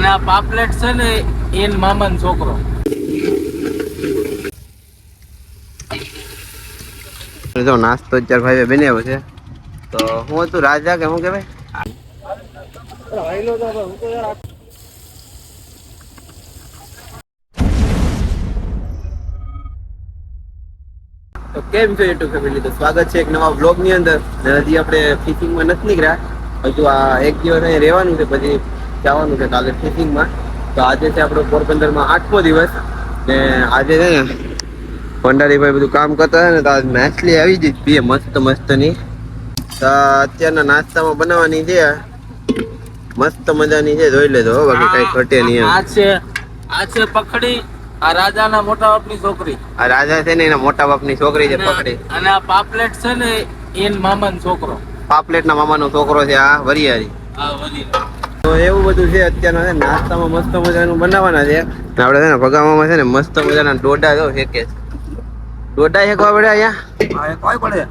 અને આ પાપલેટ છે ને એન મામાનો છોકરો. જો નાસ્તો ચાર ભાઈ બનાવ્યો છે. તો હું હતું રાજા કે હું કહેવાય? તો કેમ છો યુટ્યુબ ફેમિલી? તો સ્વાગત છે એક નવા બ્લોગની અંદર. હજી આપણે ફિશિંગમાં નથી નીકળ્યા. હજુ આ એક દિવસ અહીંયા રહેવાનું છે પછી જવાનું છે કાલે ફિશિંગમાં તો આજે છે આપણો પોરબંદરમાં આઠમો દિવસ. ને આજે છે ને ભંડારીભાઈ બધું કામ કરતા હતા ને તો આજ માછલી આવી જ પીએ મસ્ત મસ્તની. તો અત્યારના નાસ્તામાં બનાવવાની છે. મસ્ત મજાની છે. જોઈ લેજો બાકી કઈ ઘટે નહીં આ છે આ છે પખડી આ રાજાના મોટા બાપની છોકરી. આ રાજા છે ને એના મોટા બાપની છોકરી છે પકડી અને આ પાપલેટ છે ને એન મામાનો છોકરો. પાપલેટના મામાનો છોકરો છે આ વરિયારી આ વધી તો એવું બધું છે અત્યારના છે નાસ્તામાં મસ્ત મજાનું બનાવવાના છે. આપણે છે ને ભગાવામાં છે ને મસ્ત મજાના ડોડા જો શેકે ડોડા શેકવા પડે અહીંયા? કોઈ પડે.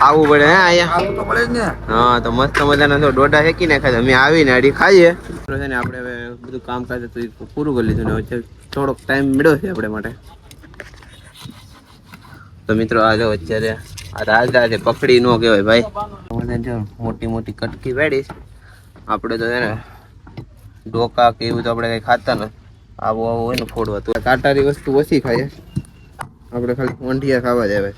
ખાવું પડે હે અહીંયા? હા તો મસ્ત મજાના તો ડોડા શેકી નાખ્યા છે. અમે આવીને અડી ખાઈએ. છે ને આપણે હવે બધું કામ કાજ હતું પૂરું કરી લીધું ને વચ્ચે થોડોક ટાઈમ મળ્યો છે આપણે માટે. તો મિત્રો આ જો અત્યારે આ રાજા છે પકડી નો કહેવાય ભાઈ. મને જો મોટી મોટી કટકી વેડીશ આપણે તો છે ને ડોકા કે એવું તો આપણે કઈ ખાતા ને. આવું આવું હોય ને ફોડવા. તો કાંટારી વસ્તુ ઓછી ખાઈએ. આપણે ખાલી વંઢિયા ખાવા જ આવે.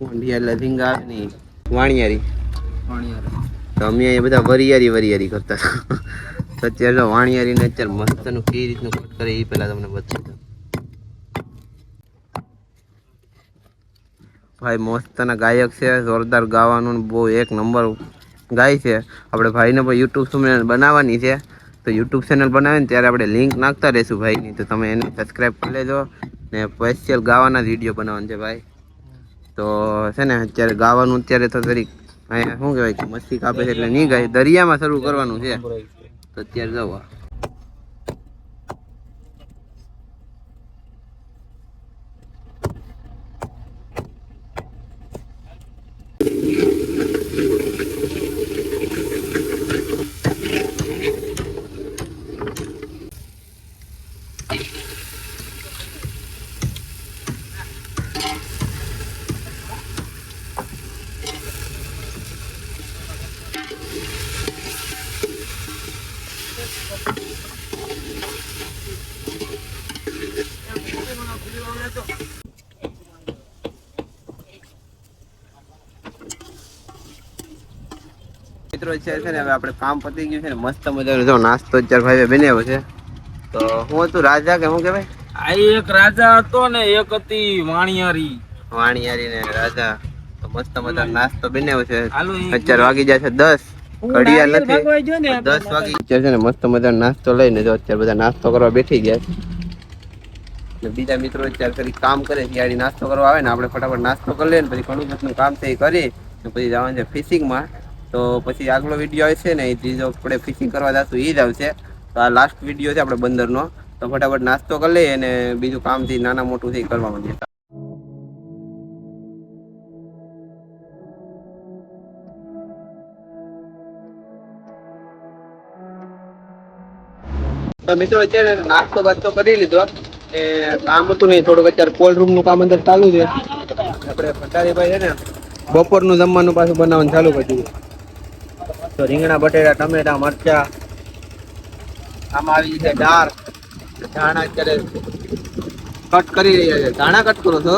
ઊંધિયા એટલે ઝીંગા આવે નહીં વાણિયારી. તો અમે અહીંયા બધા વરિયારી વરિયારી કરતા અત્યારે વાણિયારી વાણિયારીને અત્યારે મસ્તનું કઈ રીતનું કટ કરે એ પેલા તમને બતાવી. ભાઈ, મસ્તના ગાયક છે. જોરદાર ગાવાનું ને બહુ એક નંબર ગાય છે. આપણે ભાઈને પણ યુટ્યુબ ચેનલ બનાવવાની છે. તો યુટ્યુબ ચેનલ બનાવીને ત્યારે આપણે લિંક નાખતા રહીશું ભાઈની. તો તમે એને સબસ્ક્રાઈબ કરી લેજો. ને સ્પેશિયલ ગાવાના જ વીડિયો બનાવવાનું છે ભાઈ. તો છે ને, અત્યારે ગાવાનું અત્યારે તો તરીક અહીંયા શું કહેવાય મસ્તી કાપે છે એટલે નહીં ગાય. દરિયામાં શરૂ કરવાનું છે. તો અત્યારે જવા મિત્રો છે છે ને હવે આપણે કામ પતી ગયું છે ને મસ્ત મજાનો જો નાસ્તો ચાર ભાઈ બનાવ્યો છે. તો હું હતું રાજા કે શું કહેવાય? આ એક રાજા હતો ને એક હતી વાણિયારી. વાણિયારી ને રાજા. તો મસ્ત મજાનો નાસ્તો બનાવ્યો છે. અત્યારે વાગી જાય છે દસ. ઘડિયાળ નથી. દસ વાગે છે ને મસ્ત મજા નાસ્તો લઈને જો અત્યારે બધા નાસ્તો કરવા બેઠી ગયા છે. બીજા મિત્રો અત્યારે કરી કામ કરે ત્યારે નાસ્તો કરવા આવે ને આપણે ફટાફટ નાસ્તો કરી લઈએ ને પછી ઘણું બધું કામ છે એ કરી ને પછી જવાનું છે ફિશિંગમાં. તો પછી આગલો વીડિયો આવશે ને એ ત્રીજો આપણે ફિશિંગ કરવા જશું એ જ આવશે. તો આ લાસ્ટ વીડિયો છે આપણે બંદરનો. તો ફટાફટ નાસ્તો કરી લઈએ અને બીજું કામથી નાના મોટું થી કરવા માંડીએ. તો મિત્રો અત્યારે નાસ્તો બાસ્તો કરી લીધો. એ કામ હતું નહીં, થોડુંક અત્યારે કોલ્ડ રૂમનું કામ અંદર ચાલુ છે. આપણે ભંડારીભાઈ છે ને, બપોરનું જમવાનું પાછું બનાવવાનું ચાલુ કર્યું તો રીંગણા, બટેટા, ટમેટા, મરચા, આમાં આવી છે દાળ. ધાણા અત્યારે કટ કરી રહ્યા છે. ધાણા કટ કરો છો?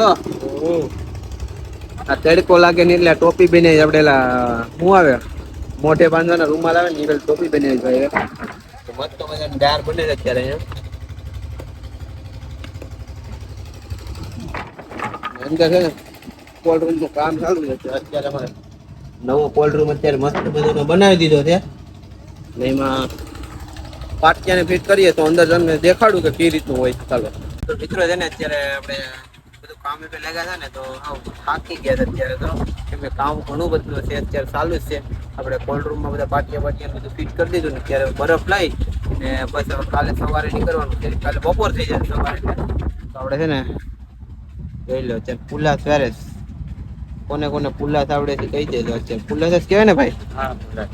આ તડકો લાગે ને એટલે ટોપી બને આપડેલા શું આવે? મોઢે બાંધવાના રૂમાલ આવે ને, એ ટોપી બને ભાઈ તો મસ્ત મજાની દાળ બને છે અત્યારે, એમ. કે છે કોલ્ડ રૂમનું કામ ચાલુ છે અત્યારે. અમારે નવો કોલ્ડ રૂમ અત્યારે મસ્ત બધું બનાવી દીધો છે. એમાં પાટિયાને ફિટ કરીએ તો અંદર તમને દેખાડું કે કઈ રીતનું હોય. ચાલો. તો મિત્રો છે ને, અત્યારે આપણે બધું કામ એટલે લાગ્યા છે ને, તો થાકી ગયા છે અત્યારે તો. કે કામ ઘણું બધું છે, અત્યારે ચાલુ જ છે. આપણે કોલ્ડ રૂમમાં બધા પાટિયા પાટિયા બધું ફિટ કરી દીધું ને ત્યારે બરફ લાવી ને બસ હવે કાલે સવારે નીકળવાનું છે. કાલે બપોર થઈ જાય સવારે. તો આપણે છે ને જોઈ લો અત્યારે પુલા પેરેસ કોને કોને પુલાસ આવડે છે કહી દેજો અત્યારે. પુલાસ જ કહેવાય ને ભાઈ? હા બોલા.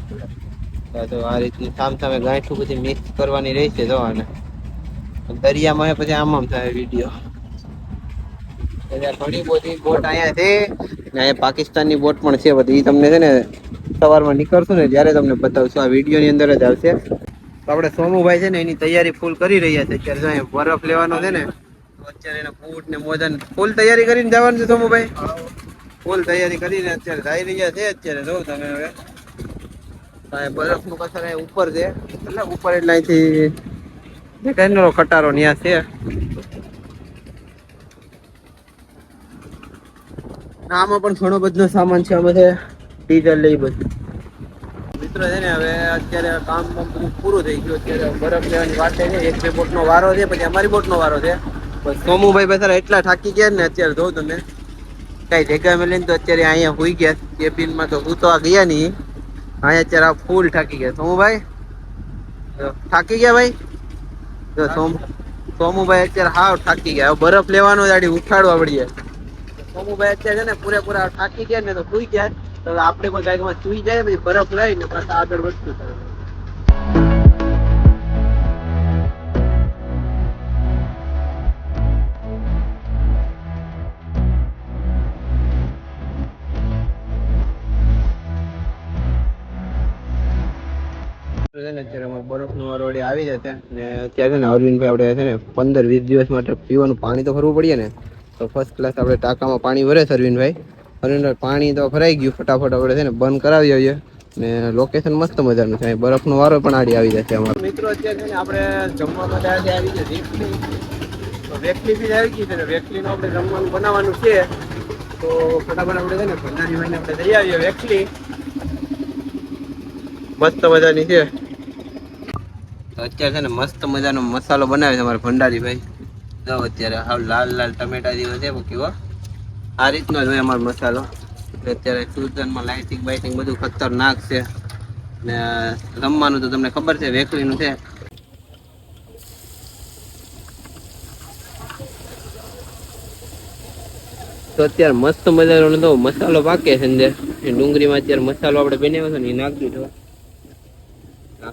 તો આ રીતની સામ સામે ગાંઠું બધી મિક્સ કરવાની રહેશે જો આને. દરિયામાં પછી આમ આમ થાય વીડિયો એટલે ઘણી બધી બોટ અહીંયા છે ને અહીંયા પાકિસ્તાનની બોટ પણ છે બધી. તમને છે ને સવારમાં નીકળશું ને ત્યારે તમને બતાવશું. આ વિડીયોની અંદર જ આવશે. તો આપણે સોમુભાઈ છે ને એની તૈયારી ફૂલ કરી રહ્યા છે. અત્યારે બરફ લેવાનો છે ને અત્યારે એના બૂટ ને મોજા ને ફૂલ તૈયારી કરીને જવાનું છે સોમુભાઈ ફૂલ તૈયારી કરીને અત્યારે જઈ રહ્યા છે. અત્યારે જો તમે હવે બરફનું કસર ઉપર છે. એટલે ઉપર એટલે અહીંથી દેખાય ને ખટારો ન્યા છે. ના, આમાં પણ ઘણો બધો સામાન છે. આમાં છે ડીઝલ લઈ બધું. મિત્રો છે ને હવે અત્યારે કામ બધું પૂરું થઈ ગયું. અત્યારે બરફ લેવાની વાત છે એક બે બોટનો વારો છે પછી અમારી બોટનો વારો છે. બસ સોમુભાઈ બેસારા એટલા થાકી ગયા ને અત્યારે જોઉં તમે. કઈ જગ્યા લઈને તો અત્યારે અહીંયા હુઈ ગયા. કેબિનમાં તો આ ગયા નહીં. અહીંયા અત્યારે આ ફૂલ થાકી ગયા. સોમુભાઈ? જો, થાકી ગયા ભાઈ? જો સોમ સોમુભાઈ અત્યારે હાવ થાકી ગયા. બરફ લેવાનો ગાડી ઉઠાડવા પડીએ સોમુભાઈ અત્યારે છે ને પૂરેપૂરા થાકી ગયા ને તો સુઈ ગયા. તો આપણે પણ બાઈકમાં સુઈ જાય, પછી બરફ લઈને પાછા આગળ વધતું થાય બરફનો વળી આવી જશે ને અત્યારે અરવિંદભાઈ આપણે છે ને પંદર વીસ દિવસ માટે પીવાનું પાણી તો ભરવું પડીએ ને, તો ફર્સ્ટ ક્લાસ આપણે ટાંકામાં પાણી ભરે છે અરવિંદભાઈ. અરવિંદભાઈ પાણી તો ભરાઈ ગયું, ફટાફટ આપણે છે ને બંધ કરાવી આવીએ. ને લોકેશન મસ્ત મજાનું છે. બરફનો વારો પણ આડી આવી જશે અમારો. મિત્રો, અત્યારે છે ને આપણે જમવા માટે આજે આવી છે, રેકલી. તો વેકલી બી આવી ગઈ છે ને વેકલીનું આપણે જમવાનું બનાવવાનું છે. તો ફટાફટ આપણે છે ને ભંડારીભાઈને આપણે જઈ આવીએ, રેકલી. મસ્ત મજાની છે. તો અત્યારે છે ને મસ્ત મજાનો મસાલો બનાવે છે અમારા ભંડારીભાઈ. જાઓ અત્યારે, હાવ લાલ લાલ ટમેટા જેવો છે કેવો આ રીતનો જ હોય અમારો મસાલો. અત્યારે સુરતમાં લાઇટિંગ બાઇટિંગ બધું ખતરનાક છે. ને રમવાનું તો તમને ખબર છે, વેકરીનું છે. તો અત્યારે મસ્ત મજાનો તો મસાલો પાકે છે અંદર. ડુંગળીમાં અત્યારે મસાલો આપણે બનાવ્યો છે ને, એ નાખી દીધો. આ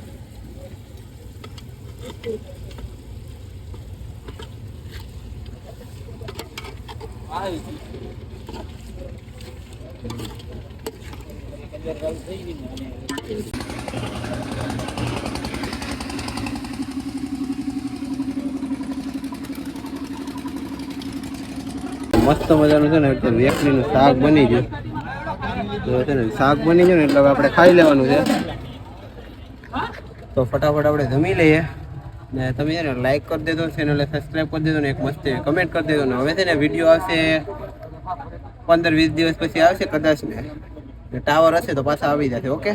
મસ્ત મજાનું છે ને એટલે વેકરીનું શાક બની ગયું. તો છે ને શાક બની ગયું ને એટલે આપણે ખાઈ લેવાનું છે. તો ફટાફટ આપણે જમી લઈએ. ને તમે છે ને લાઈક કરી દેજો ચેનલને સબસ્ક્રાઈબ કરી દેજો ને એક મસ્ત કમેન્ટ કરી દેજો ને. હવે છે ને વીડિયો આવશે પંદર વીસ દિવસ પછી આવશે કદાચ ને. ટાવર હશે તો પાછા આવી જશે ઓકે